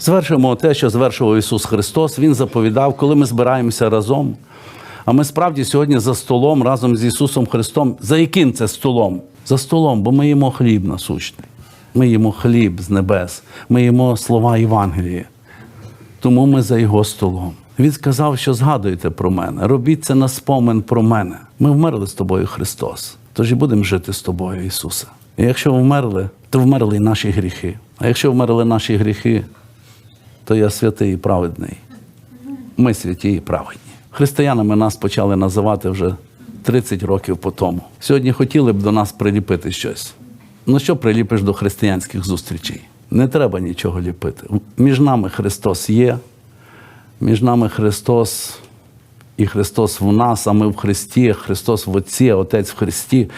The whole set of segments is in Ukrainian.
Звершимо те, що звершував Ісус Христос. Він заповідав, коли ми збираємося разом. А ми справді сьогодні за столом разом з Ісусом Христом. За яким це столом? За столом, бо ми їмо хліб насущний. Ми їмо хліб з небес, ми їмо слова Євангелії. Тому ми за його столом. Він сказав, що згадуйте про мене, робіть це на спомин про мене. Ми вмерли з тобою, Христос. Тож і будемо жити з тобою, Ісусе. І якщо вмерли, то вмерли і наші гріхи. А якщо вмерли наші гріхи, то я святий і праведний. Ми святі і праведні. Християнами нас почали називати вже 30 років по тому. Сьогодні хотіли б до нас приліпити щось. Ну що приліпиш до християнських зустрічей? Не треба нічого ліпити. Між нами Христос є, між нами Христос і Христос в нас, а ми в Христі, Христос в Отці, Отець в Христі.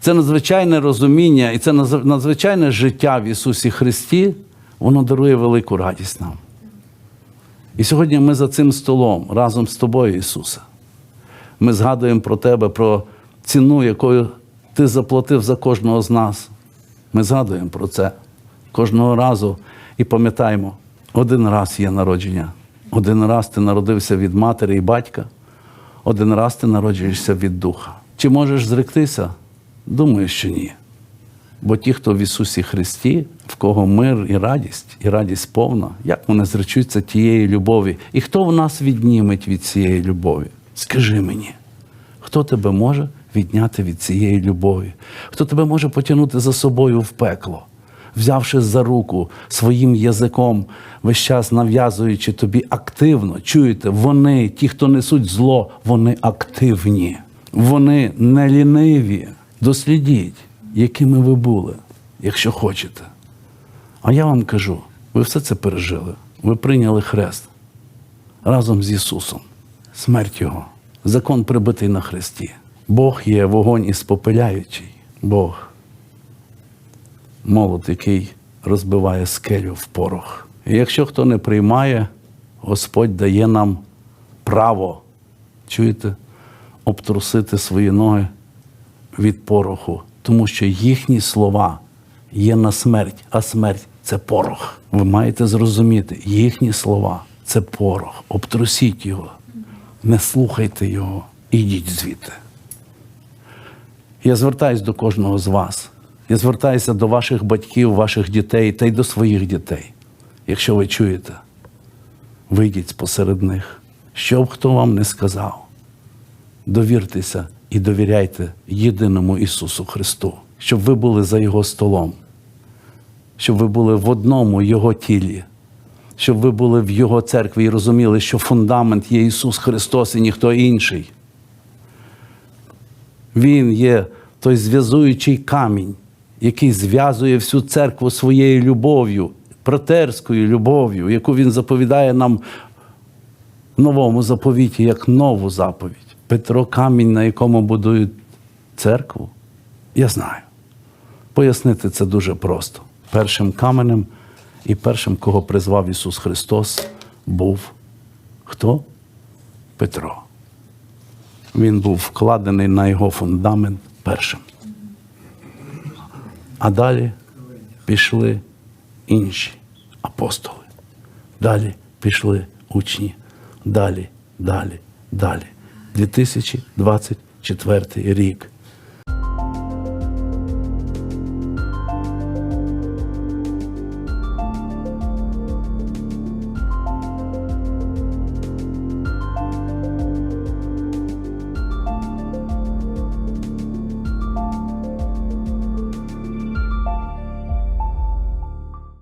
Це надзвичайне розуміння і це надзвичайне життя в Ісусі Христі, воно дарує велику радість нам. І сьогодні ми за цим столом разом з тобою, Ісусе. Ми згадуємо про Тебе, про ціну, якою Ти заплатив за кожного з нас. Ми згадуємо про це кожного разу і пам'ятаємо, один раз є народження, один раз ти народився від матері і батька, один раз ти народжуєшся від духа. Чи можеш зректися? Думаю, що ні. Бо ті, хто в Ісусі Христі, в кого мир і радість, і радість повна, як вони зречуться тієї любові? І хто в нас відніметь від цієї любові? Скажи мені, хто тебе може відняти від цієї любові? Хто тебе може потягнути за собою в пекло, взявши за руку своїм язиком, весь час нав'язуючи тобі активно, чуєте, вони, ті, хто несуть зло, вони активні, вони не ліниві. Дослідіть, якими ви були, якщо хочете. А я вам кажу, ви все це пережили. Ви прийняли хрест разом з Ісусом, смерть Його, закон прибитий на хресті. Бог є вогонь іспопиляючий. Бог молот, який розбиває скелю в порох. І якщо хто не приймає, Господь дає нам право, чуєте, обтрусити свої ноги від пороху, тому що їхні слова є на смерть, а смерть це порох. Ви маєте зрозуміти, їхні слова це порох. Обтрусіть його, не слухайте його, ідіть звідти. Я звертаюсь до кожного з вас. Я звертаюся до ваших батьків, ваших дітей та й до своїх дітей. Якщо ви чуєте, вийдіть посеред них. Що б хто вам не сказав, довіртеся і довіряйте єдиному Ісусу Христу, щоб ви були за Його столом, щоб ви були в одному Його тілі, щоб ви були в Його церкві і розуміли, що фундамент є Ісус Христос і ніхто інший. Він є той зв'язуючий камінь, який зв'язує всю церкву своєю любов'ю, братерською любов'ю, яку він заповідає нам в новому заповіті, як нову заповідь. Петро камінь, на якому будують церкву. Я знаю. Пояснити це дуже просто. Першим каменем і першим, кого призвав Ісус Христос, був хто? Петро. Він був вкладений на його фундамент першим. А далі пішли інші апостоли. Далі пішли учні. Далі, далі, далі. 2024 рік.